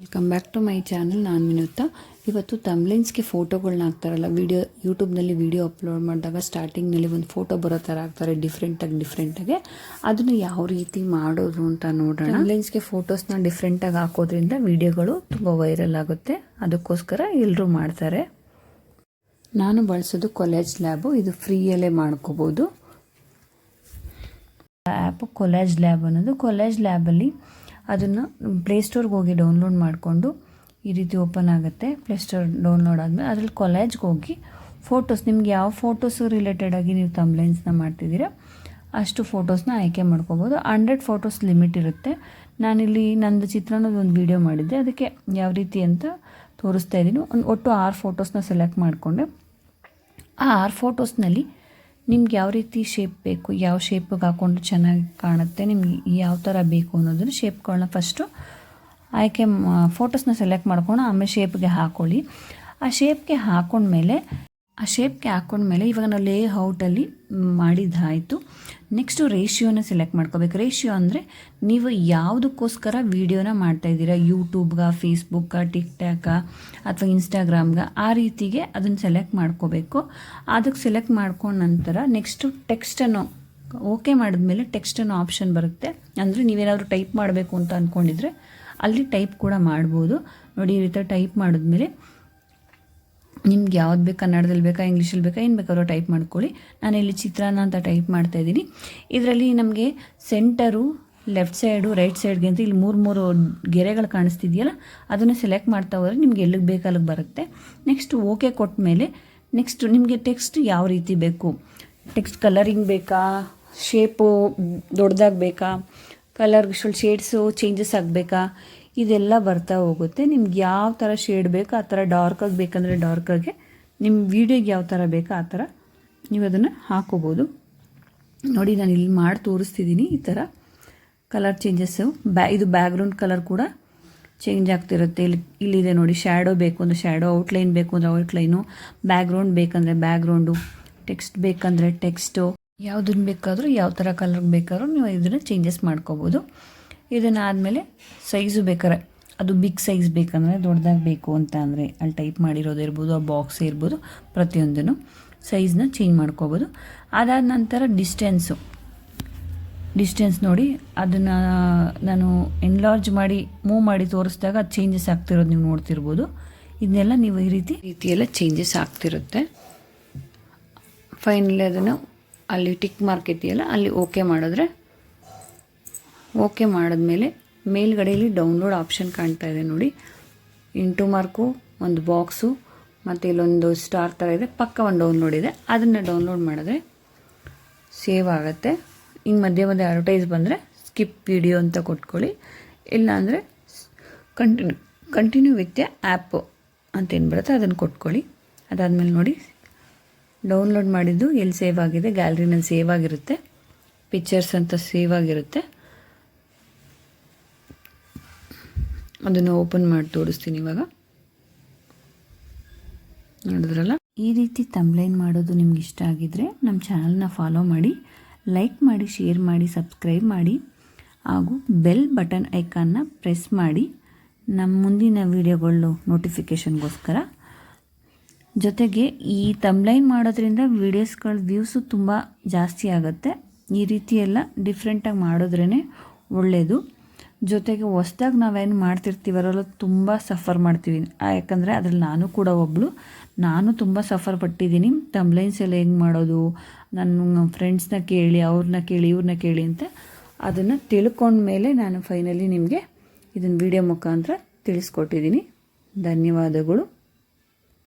Welcome back to my channel ನಾನು ವಿನುತ್ತಾ ಇವತ್ತು ತಮ್ಲಿನ್ಸ್ಗೆ ಫೋಟೋಗಳನ್ನ ಹಾಕ್ತಾರಲ್ಲ ವಿಡಿಯೋ ಯೂಟ್ಯೂಬ್ನಲ್ಲಿ ವಿಡಿಯೋ ಅಪ್ಲೋಡ್ ಮಾಡಿದಾಗ ಸ್ಟಾರ್ಟಿಂಗ್ನಲ್ಲಿ ಒಂದು ಫೋಟೋ ಬರೋ ಥರ ಹಾಕ್ತಾರೆ ಡಿಫ್ರೆಂಟಾಗಿ ಡಿಫ್ರೆಂಟಾಗಿ ಅದನ್ನು ಯಾವ ರೀತಿ ಮಾಡೋದು ಅಂತ ನೋಡೋಣ. ತಮ್ಲಿನ್ಸ್ಗೆ ಫೋಟೋಸ್ನ ಡಿಫ್ರೆಂಟಾಗಿ ಹಾಕೋದ್ರಿಂದ ವಿಡಿಯೋಗಳು ತುಂಬ ವೈರಲ್ ಆಗುತ್ತೆ. ಅದಕ್ಕೋಸ್ಕರ ಎಲ್ಲರೂ ಮಾಡ್ತಾರೆ. ನಾನು ಬಳಸೋದು ಕೊಲೇಜ್ ಲ್ಯಾಬು ಇದು ಫ್ರೀಯಲ್ಲೇ ಮಾಡ್ಕೋಬೋದು. ಆ್ಯಪ್ ಕೊಲೇಜ್ ಲ್ಯಾಬ್ ಅನ್ನೋದು ಕೊಲೇಜ್ ಲ್ಯಾಬಲ್ಲಿ ಅದನ್ನು ಪ್ಲೇಸ್ಟೋರ್ಗೆ ಹೋಗಿ ಡೌನ್ಲೋಡ್ ಮಾಡಿಕೊಂಡು ಈ ರೀತಿ ಓಪನ್ ಆಗುತ್ತೆ. ಪ್ಲೇಸ್ಟೋರ್ ಡೌನ್ಲೋಡ್ ಆದಮೇಲೆ ಅದರಲ್ಲಿ ಕಾಲೇಜ್ಗೆ ಹೋಗಿ ಫೋಟೋಸ್ ನಿಮ್ಗೆ ಯಾವ ಫೋಟೋಸು ರಿಲೇಟೆಡ್ ಆಗಿ ನೀವು ತಮ್ಲೈನ್ಸ್ನ ಮಾಡ್ತಿದ್ದೀರ, ಅಷ್ಟು ಫೋಟೋಸ್ನ ಆಯ್ಕೆ ಮಾಡ್ಕೋಬೋದು. ಹಂಡ್ರೆಡ್ ಫೋಟೋಸ್ ಲಿಮಿಟ್ ಇರುತ್ತೆ. ನಾನಿಲ್ಲಿ ನಂದು ಚಿತ್ರಾನದ ಒಂದು ವೀಡಿಯೋ ಮಾಡಿದ್ದೆ. ಅದಕ್ಕೆ ಯಾವ ರೀತಿ ಅಂತ ತೋರಿಸ್ತಾ ಇದ್ದೀನಿ. ಒಂದು ಒಟ್ಟು ಆರು ಫೋಟೋಸ್ನ ಸೆಲೆಕ್ಟ್ ಮಾಡಿಕೊಂಡೆ. ಆ ಆರು ಫೋಟೋಸ್ನಲ್ಲಿ ನಿಮ್ಗೆ ಯಾವ ರೀತಿ ಶೇಪ್ ಬೇಕು, ಯಾವ ಶೇಪಿಗೆ ಹಾಕ್ಕೊಂಡು ಚೆನ್ನಾಗಿ ಕಾಣುತ್ತೆ, ನಿಮ್ಗೆ ಯಾವ ಥರ ಬೇಕು ಅನ್ನೋದನ್ನು ಶೇಪ್ಗಳನ್ನ ಫಸ್ಟು ಆಯ್ಕೆ ಫೋಟೋಸ್ನ ಸೆಲೆಕ್ಟ್ ಮಾಡ್ಕೊಂಡು ಆಮೇಲೆ ಶೇಪ್ಗೆ ಹಾಕ್ಕೊಳ್ಳಿ ಆ ಶೇಪ್ಗೆ ಹಾಕೊಂಡ್ಮೇಲೆ ಆ ಶೇಪ್ಗೆ ಹಾಕ್ಕೊಂಡ್ಮೇಲೆ ಇವಾಗ ನಾವು ಲೇ ಔಟಲ್ಲಿ ಮಾಡಿದ್ದಾಯಿತು. ನೆಕ್ಸ್ಟು ರೇಷಿಯೋನ ಸೆಲೆಕ್ಟ್ ಮಾಡ್ಕೋಬೇಕು. ರೇಷಿಯೋ ಅಂದರೆ ನೀವು ಯಾವುದಕ್ಕೋಸ್ಕರ ವೀಡಿಯೋನ ಮಾಡ್ತಾಯಿದ್ದೀರಾ ಯೂಟ್ಯೂಬ್ಗೆ ಫೇಸ್ಬುಕ್ಕ ಟಿಕ್ ಟಾಕ ಅಥವಾ ಇನ್ಸ್ಟಾಗ್ರಾಮ್ಗೆ ಆ ರೀತಿಗೆ ಅದನ್ನು ಸೆಲೆಕ್ಟ್ ಮಾಡ್ಕೋಬೇಕು. ಅದಕ್ಕೆ ಸೆಲೆಕ್ಟ್ ಮಾಡ್ಕೊಂಡ ನಂತರ ನೆಕ್ಸ್ಟು ಟೆಕ್ಸ್ಟನ್ನು ಓಕೆ ಮಾಡಿದ್ಮೇಲೆ ಟೆಕ್ಸ್ಟನ್ನು ಆಪ್ಷನ್ ಬರುತ್ತೆ. ಅಂದರೆ ನೀವೇನಾದರೂ ಟೈಪ್ ಮಾಡಬೇಕು ಅಂತ ಅಂದ್ಕೊಂಡಿದ್ರೆ ಅಲ್ಲಿ ಟೈಪ್ ಕೂಡ ಮಾಡ್ಬೋದು. ನೋಡಿ ಈ ರೀತಿ ಟೈಪ್ ಮಾಡಿದ್ಮೇಲೆ ನಿಮ್ಗೆ ಯಾವ್ದು ಬೇಕು ಕನ್ನಡದಲ್ಲಿ ಬೇಕಾ ಇಂಗ್ಲೀಷಲ್ಲಿ ಬೇಕಾ, ಏನು ಬೇಕಾದ್ರೂ ಟೈಪ್ ಮಾಡ್ಕೊಳ್ಳಿ. ನಾನು ಇಲ್ಲಿ ಚಿತ್ರಾನ್ನ ಅಂತ ಟೈಪ್ ಮಾಡ್ತಾ ಇದ್ದೀನಿ. ಇದರಲ್ಲಿ ನಮಗೆ ಸೆಂಟರು ಲೆಫ್ಟ್ ಸೈಡು ರೈಟ್ ಸೈಡ್ಗೆ ಅಂತ ಇಲ್ಲಿ ಮೂರು ಮೂರು ಗೆರೆಗಳು ಕಾಣಿಸ್ತಿದೆಯಲ್ಲ, ಅದನ್ನು ಸೆಲೆಕ್ಟ್ ಮಾಡ್ತಾ ಹೋದರೆ ನಿಮ್ಗೆ ಎಲ್ಲಿಗೆ ಬೇಕಲ್ಲಿ ಬರುತ್ತೆ. ನೆಕ್ಸ್ಟ್ ಓಕೆ ಕೊಟ್ಟ ಮೇಲೆ ನೆಕ್ಸ್ಟ್ ನಿಮಗೆ ಟೆಕ್ಸ್ಟ್ ಯಾವ ರೀತಿ ಬೇಕು? ಟೆಕ್ಸ್ಟ್ ಕಲರಿಂಗ್ ಬೇಕಾ? ಶೇಪು ದೊಡ್ಡದಾಗಿ ಬೇಕಾ? ಕಲರ್ ಶೇಡ್ಸು ಚೇಂಜಸ್ ಆಗಬೇಕಾ? ಇದೆಲ್ಲ ಬರ್ತಾ ಹೋಗುತ್ತೆ. ನಿಮ್ಗೆ ಯಾವ ಥರ ಶೇಡ್ ಬೇಕು ಆ ಥರ ಡಾರ್ಕಾಗಿ ಬೇಕಂದರೆ ಡಾರ್ಕಾಗೆ ನಿಮ್ಮ ವೀಡಿಯೋಗೆ ಯಾವ ಥರ ಬೇಕೋ ಆ ಥರ ನೀವು ಅದನ್ನು ಹಾಕೋಬೋದು. ನೋಡಿ, ನಾನು ಇಲ್ಲಿ ಮಾಡಿ ತೋರಿಸ್ತಿದ್ದೀನಿ ಈ ಥರ ಕಲರ್ ಚೇಂಜಸ್ಸು ಬ್ಯಾ ಇದು ಬ್ಯಾಕ್ಗ್ರೌಂಡ್ ಕಲರ್ ಕೂಡ ಚೇಂಜ್ ಆಗ್ತಿರುತ್ತೆ. ಇಲ್ಲಿ, ಇಲ್ಲಿದೆ ನೋಡಿ ಶ್ಯಾಡೋ ಬೇಕು ಅಂದರೆ ಶ್ಯಾಡೋ ಔಟ್ಲೈನ್ ಬೇಕು ಅಂದರೆ ಔಟ್ಲೈನು ಬ್ಯಾಕ್ಗ್ರೌಂಡ್ ಬೇಕಂದರೆ ಬ್ಯಾಕ್ಗ್ರೌಂಡು ಟೆಕ್ಸ್ಟ್ ಬೇಕಂದರೆ ಟೆಕ್ಸ್ಟು ಯಾವುದನ್ನು ಬೇಕಾದರೂ ಯಾವ ಥರ ಕಲರ್ ಬೇಕಾದ್ರೂ ನೀವು ಇದನ್ನು ಚೇಂಜಸ್ ಮಾಡ್ಕೋಬೋದು. ಇದನ್ನು ಆದಮೇಲೆ ಸೈಜು ಬೇಕಾದ್ರೆ, ಅದು ಬಿಗ್ ಸೈಜ್ ಬೇಕಂದರೆ ದೊಡ್ಡದಾಗಿ ಬೇಕು ಅಂತ ಅಂದರೆ ಅಲ್ಲಿ ಟೈಪ್ ಮಾಡಿರೋದು ಇರ್ಬೋದು, ಆ ಬಾಕ್ಸ್ ಇರ್ಬೋದು, ಪ್ರತಿಯೊಂದನ್ನು ಸೈಜ್ನ ಚೇಂಜ್ ಮಾಡ್ಕೋಬೋದು. ಅದಾದ ನಂತರ ಡಿಸ್ಟೆನ್ಸು ಡಿಸ್ಟೆನ್ಸ್ ನೋಡಿ ಅದನ್ನು ನಾನು ಎನ್ಲಾರ್ಜ್ ಮಾಡಿ ಮೂವ್ ಮಾಡಿ ತೋರಿಸಿದಾಗ ಅದು ಚೇಂಜಸ್ ಆಗ್ತಿರೋದು ನೀವು ನೋಡ್ತಿರ್ಬೋದು. ಇದನ್ನೆಲ್ಲ ನೀವು ಈ ರೀತಿ ರೀತಿಯೆಲ್ಲ ಚೇಂಜಸ್ ಆಗ್ತಿರುತ್ತೆ. ಫೈನಲಿ ಅದನ್ನು ಅಲ್ಲಿ ಟಿಕ್ ಮಾರ್ಕ್ ಇದೆಯಲ್ಲ, ಅಲ್ಲಿ ಓಕೆ ಮಾಡಿದ್ರೆ ಓಕೆ ಮಾಡಿದ್ಮೇಲೆ ಮೇಲ್ಗಡೆಯಲ್ಲಿ ಡೌನ್ಲೋಡ್ ಆಪ್ಷನ್ ಕಾಣ್ತಾ ಇದೆ ನೋಡಿ. ಇಂಟು ಮಾರ್ಕು ಒಂದು ಬಾಕ್ಸು ಮತ್ತು ಇಲ್ಲೊಂದು ಸ್ಟಾರ್ ಥರ ಇದೆ. ಪಕ್ಕ ಒಂದು ಡೌನ್ಲೋಡ್ ಇದೆ. ಅದನ್ನು ಡೌನ್ಲೋಡ್ ಮಾಡಿದ್ರೆ ಸೇವ್ ಆಗುತ್ತೆ. ಹಿಂಗೆ ಮಧ್ಯೆ ಮಧ್ಯೆ ಅಡ್ವರ್ಟೈಸ್ ಬಂದರೆ ಸ್ಕಿಪ್ ವಿಡಿಯೋ ಅಂತ ಕೊಟ್ಕೊಳ್ಳಿ. ಇಲ್ಲಾಂದರೆ ಕಂಟಿನ್ಯೂ ಕಂಟಿನ್ಯೂ ವಿತ್ ಆ್ಯಪ್ ಅಂತ ಏನು ಬರುತ್ತೆ ಅದನ್ನು ಕೊಟ್ಕೊಳ್ಳಿ. ಅದಾದಮೇಲೆ ನೋಡಿ ಡೌನ್ಲೋಡ್ ಮಾಡಿದ್ದು ಎಲ್ಲಿ ಸೇವ್ ಆಗಿದೆ? ಗ್ಯಾಲ್ರಿನಲ್ಲಿ ಸೇವ್ ಆಗಿರುತ್ತೆ. ಪಿಕ್ಚರ್ಸ್ ಅಂತ ಸೇವ್ ಆಗಿರುತ್ತೆ. ಅದನ್ನು ಓಪನ್ ಮಾಡಿ ತೋರಿಸ್ತೀನಿ ಇವಾಗ. ನೋಡಿದ್ರಲ್ಲ? ಈ ರೀತಿ ತಂಬ್ಲೈನ್ ಮಾಡೋದು ನಿಮ್ಗೆ ಇಷ್ಟ ಆಗಿದ್ರೆ ನಮ್ಮ ಚಾನಲ್ನ ಫಾಲೋ ಮಾಡಿ ಲೈಕ್ ಮಾಡಿ ಶೇರ್ ಮಾಡಿ ಸಬ್ಸ್ಕ್ರೈಬ್ ಮಾಡಿ, ಹಾಗೂ ಬೆಲ್ ಬಟನ್ ಐಕಾನ್ನ ಪ್ರೆಸ್ ಮಾಡಿ ನಮ್ಮ ಮುಂದಿನ ವೀಡಿಯೋಗಳು ನೋಟಿಫಿಕೇಷನ್ಗೋಸ್ಕರ ಜೊತೆಗೆ ಈ ತಂಬ್ಲೈನ್ ಮಾಡೋದ್ರಿಂದ ವೀಡಿಯೋಸ್ಗಳ ವ್ಯೂಸು ತುಂಬ ಜಾಸ್ತಿ ಆಗುತ್ತೆ. ಈ ರೀತಿ ಎಲ್ಲ ಡಿಫ್ರೆಂಟಾಗಿ ಮಾಡಿದ್ರೇ ಒಳ್ಳೆಯದು ಜೊತೆಗೆ ಹೊಸ್ದಾಗಿ ನಾವೇನು ಮಾಡ್ತಿರ್ತೀವಲ್ಲ ತುಂಬ ಸಫರ್ ಮಾಡ್ತೀವಿ. ಯಾಕಂದರೆ ಅದ್ರಲ್ಲಿ ನಾನು ಕೂಡ ಒಬ್ಬಳು ನಾನು ತುಂಬ ಸಫರ್ ಪಟ್ಟಿದ್ದೀನಿ. ತಂಬ್ಲೈನ್ಸ್ ಎಲ್ಲ ಹೆಂಗೆ ಮಾಡೋದು? ನನ್ನ ಫ್ರೆಂಡ್ಸ್ನ ಕೇಳಿ ಅವ್ರನ್ನ ಕೇಳಿ ಇವ್ರನ್ನ ಕೇಳಿ ಅಂತ ಅದನ್ನು ತಿಳ್ಕೊಂಡ್ಮೇಲೆ ನಾನು ಫೈನಲಿ ನಿಮಗೆ ಇದನ್ನು ವಿಡಿಯೋ ಮುಖಾಂತರ ತಿಳಿಸ್ಕೊಟ್ಟಿದ್ದೀನಿ. ಧನ್ಯವಾದಗಳು.